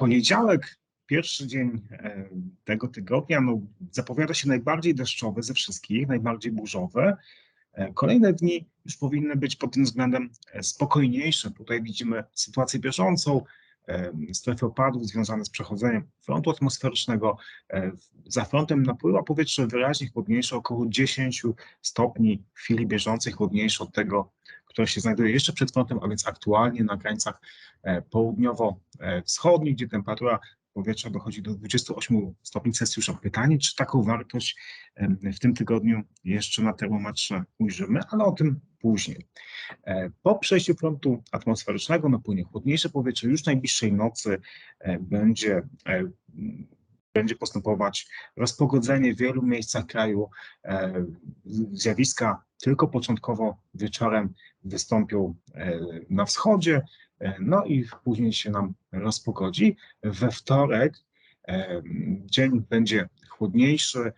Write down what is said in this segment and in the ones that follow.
Poniedziałek, pierwszy dzień e, tego tygodnia, no, zapowiada się najbardziej deszczowy ze wszystkich, najbardziej burzowy. E, kolejne dni już powinny być pod tym względem e, spokojniejsze. Tutaj widzimy sytuację bieżącą, strefy opadów związane z przechodzeniem frontu atmosferycznego. Za frontem napływa powietrze wyraźnie chłodniejsze, około 10 stopni w chwili bieżącej, chłodniejsze od tego, które się znajduje jeszcze przed frontem, a więc aktualnie na granicach południowo-wschodnich, gdzie temperatura powietrza dochodzi do 28 stopni Celsjusza. Pytanie, czy taką wartość w tym tygodniu jeszcze na termometrze ujrzymy, ale o tym później. E, po przejściu frontu atmosferycznego napłynie chłodniejsze powietrze. Już najbliższej nocy e, będzie e, będzie postępować rozpogodzenie w wielu miejscach kraju. Zjawiska tylko początkowo wieczorem wystąpią na wschodzie, no i później się nam rozpogodzi. We wtorek dzień będzie chłodniejszy,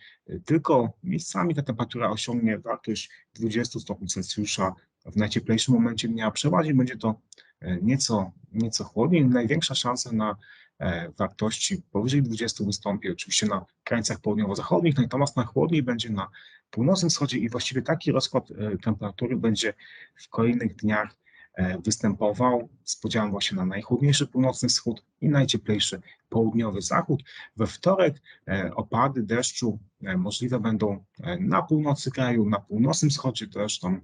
tylko miejscami ta temperatura osiągnie wartość 20 stopni Celsjusza. W najcieplejszym momencie dnia przeważnie będzie to e, nieco, nieco chłodniej. Największa szansa na e, wartości powyżej 20 wystąpi oczywiście na krańcach południowo-zachodnich, natomiast na chłodniej będzie na północnym wschodzie i właściwie taki rozkład e, temperatury będzie w kolejnych dniach E, występował z podziałem właśnie na najchłodniejszy północny wschód i najcieplejszy południowy zachód. We wtorek e, opady deszczu możliwe będą na północy kraju, na północnym wschodzie też tam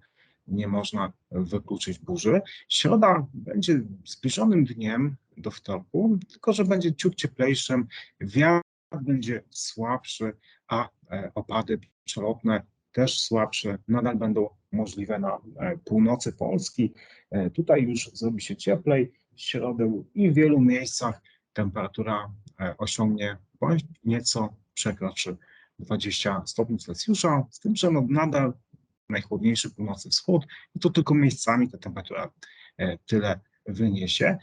nie można wykluczyć burzy. Środa będzie zbliżonym dniem do wtorku, tylko że będzie ciut cieplejszym, wiatr będzie słabszy, a opady przelotne też słabsze nadal będą możliwe na e, północy Polski. E, tutaj już zrobi się cieplej w środę i w wielu miejscach temperatura e, osiągnie bądź nieco przekroczy 20 stopni Celsjusza, z tym, że no nadal najchłodniejszy północny wschód i to tylko miejscami ta temperatura tyle wyniesie.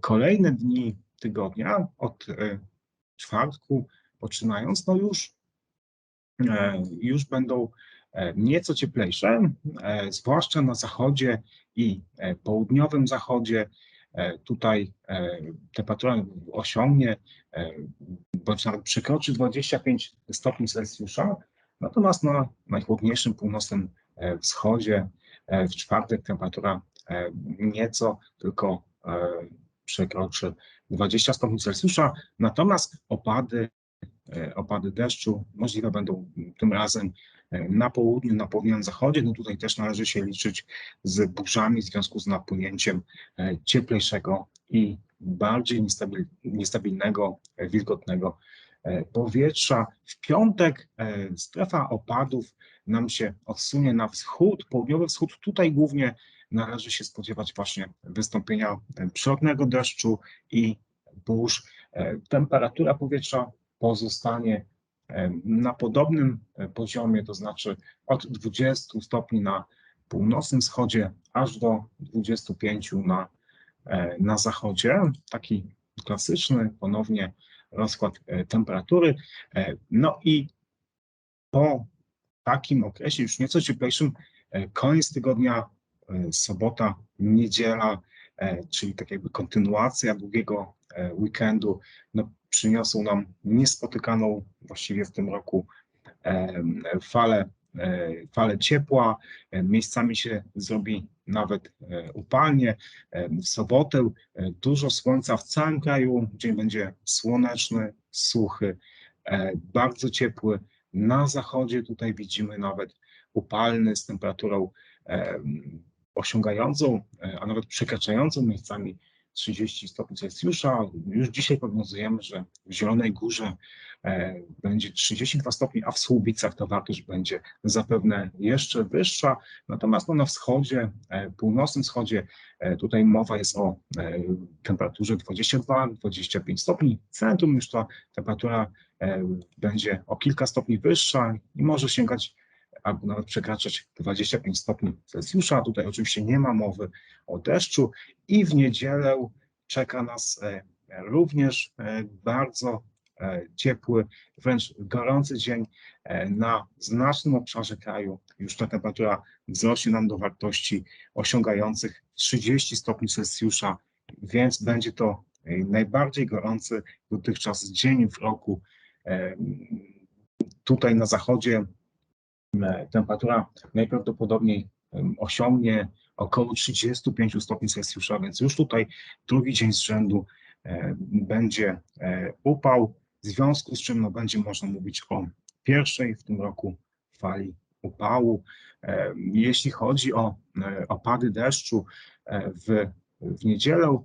Kolejne dni tygodnia od czwartku poczynając, no już, już będą E, nieco cieplejsze, e, zwłaszcza na zachodzie i e, południowym zachodzie. Tutaj temperatura osiągnie bądź nawet przekroczy 25 stopni Celsjusza, natomiast na najchłodniejszym północnym wschodzie w czwartek temperatura nieco tylko przekroczy 20 stopni Celsjusza, natomiast opady, opady deszczu możliwe będą tym razem na południu, na południowym zachodzie. No tutaj też należy się liczyć z burzami w związku z napłynięciem e, cieplejszego i bardziej niestabilnego, e, wilgotnego e, powietrza. W piątek strefa opadów nam się odsunie na wschód, południowy wschód. Tutaj głównie należy się spodziewać właśnie wystąpienia przelotnego deszczu i burz. Temperatura powietrza pozostanie na podobnym e, poziomie, to znaczy od 20 stopni na północnym wschodzie, aż do 25 na, e, na zachodzie. Taki klasyczny ponownie rozkład e, temperatury. No i po takim okresie, już nieco cieplejszym, koniec tygodnia, sobota, niedziela, czyli tak jakby kontynuacja długiego weekendu, no przyniosą nam niespotykaną właściwie w tym roku falę, e, falę ciepła, e, miejscami się zrobi nawet e, upalnie. W sobotę dużo słońca w całym kraju, dzień będzie słoneczny, suchy, bardzo ciepły. Na zachodzie tutaj widzimy nawet upalny z temperaturą osiągającą, a nawet przekraczającą miejscami 30 stopni Celsjusza. Już dzisiaj prognozujemy, że w Zielonej Górze e, będzie 32 stopni, a w Słubicach ta wartość będzie zapewne jeszcze wyższa. Natomiast no, na wschodzie, e, północnym wschodzie, e, tutaj mowa jest o temperaturze 22-25 stopni. W centrum już ta temperatura będzie o kilka stopni wyższa i może sięgać albo nawet przekraczać 25 stopni Celsjusza. Tutaj oczywiście nie ma mowy o deszczu i w niedzielę czeka nas e, również e, bardzo e, ciepły, wręcz gorący dzień na znacznym obszarze kraju. Już ta temperatura wzrośnie nam do wartości osiągających 30 stopni Celsjusza, więc będzie to najbardziej gorący dotychczas dzień w roku. Tutaj na zachodzie temperatura najprawdopodobniej osiągnie około 35 stopni Celsjusza, więc już tutaj drugi dzień z rzędu będzie upał, w związku z czym no, będzie można mówić o pierwszej w tym roku fali upału. Jeśli chodzi o opady deszczu w, w niedzielę,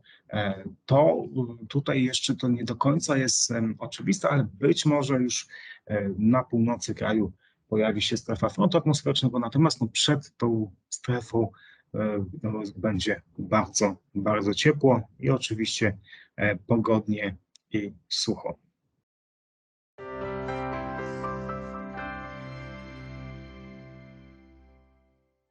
to tutaj jeszcze to nie do końca jest oczywiste, ale być może już na północy kraju pojawi się strefa frontu atmosferycznego, natomiast no przed tą strefą no, będzie bardzo, bardzo ciepło i oczywiście pogodnie i sucho.